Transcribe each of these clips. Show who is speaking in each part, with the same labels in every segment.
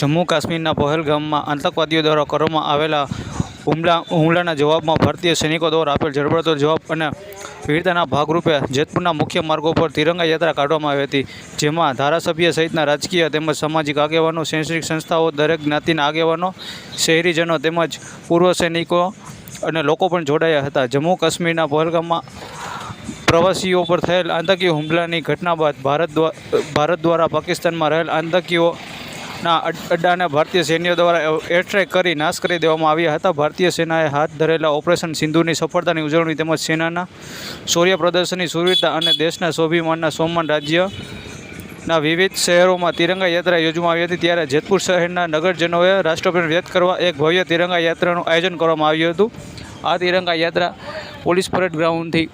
Speaker 1: જમ્મુ કાશ્મીરના પહેલગામમાં આતંકવાદીઓ દ્વારા કરવામાં આવેલા હુમલા હુમલાના જવાબમાં ભારતીય સૈનિકો દ્વારા આપેલ જડબડતો જવાબ અને વીરતાના ભાગરૂપે જેતપુરના મુખ્ય માર્ગો પર તિરંગા યાત્રા કાઢવામાં આવી હતી, જેમાં ધારાસભ્ય સહિતના રાજકીય તેમજ સામાજિક આગેવાનો, શૈક્ષણિક સંસ્થાઓ, દરેક જ્ઞાતિના આગેવાનો, શહેરીજનો તેમજ પૂર્વ સૈનિકો અને લોકો પણ જોડાયા હતા. જમ્મુ કાશ્મીરના પહેલગામમાં પ્રવાસીઓ પર થયેલ આતંકી હુમલાની ઘટના બાદ ભારત ભારત દ્વારા પાકિસ્તાનમાં રહેલ આતંકીઓના અડ- અડ્ડાને ભારતીય સૈન્ય દ્વારા એરસ્ટ્રાઇક કરી નાશ કરી દેવામાં આવ્યા હતા. ભારતીય સેનાએ હાથ ધરેલા ઓપરેશન સિંધુની સફળતાની ઉજવણી તેમજ સેનાના શૌર્ય પ્રદર્શનની સુરવીરતા અને દેશના સ્વાભિમાનના સોમાન રાજ્યના વિવિધ શહેરોમાં તિરંગા યાત્રા યોજવામાં આવી હતી. ત્યારે જેતપુર શહેરના નગરજનોએ રાષ્ટ્રપ્રેમ વ્યક્ત કરવા એક ભવ્ય તિરંગા યાત્રાનું આયોજન કરવામાં આવ્યું હતું. આ તિરંગા યાત્રા પોલીસ પરેડ ગ્રાઉન્ડથી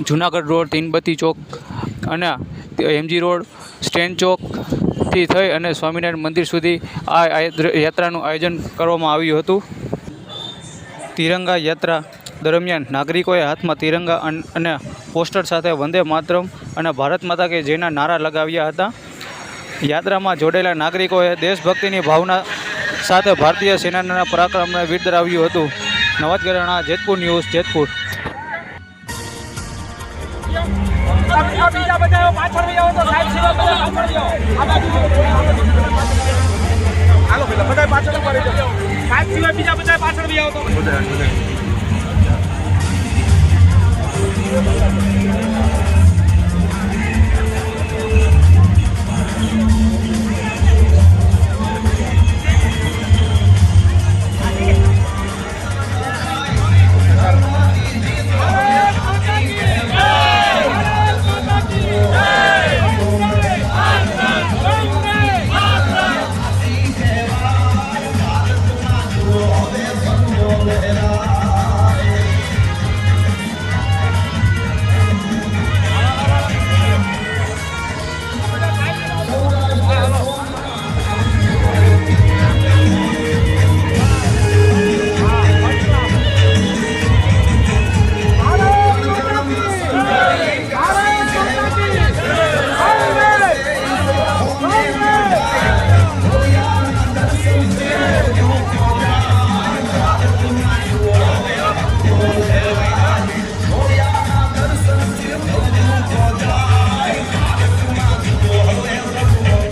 Speaker 1: જુનાગઢ રોડ, તીનબત્તી ચોક અને એમજી રોડ સ્ટેન્ડ ચોકથી થઈ અને સ્વામિનારાયણ મંદિર સુધી આ યાત્રાનું આયોજન કરવામાં આવ્યું હતું. તિરંગા યાત્રા દરમિયાન નાગરિકોએ હાથમાં તિરંગા અને પોસ્ટર સાથે વંદે માતરમ અને ભારત માતા કે જેના નારા લગાવ્યા હતા. યાત્રામાં જોડેલા નાગરિકોએ દેશભક્તિની ભાવના સાથે ભારતીય સેનાના પરાક્રમને બિરદાવ્યું હતું. નવાજ જેતપુર ન્યૂઝ જેતપુર.
Speaker 2: બીજા બધા પાછળ બી આવો તો સાહેબ સિવાય બધા પાછળ બી આવો. હાલો પેલા બધા પાછળ ઊભા રહેજો. સાહેબ સિવાય બીજા બધા પાછળ બી આવો તો And I.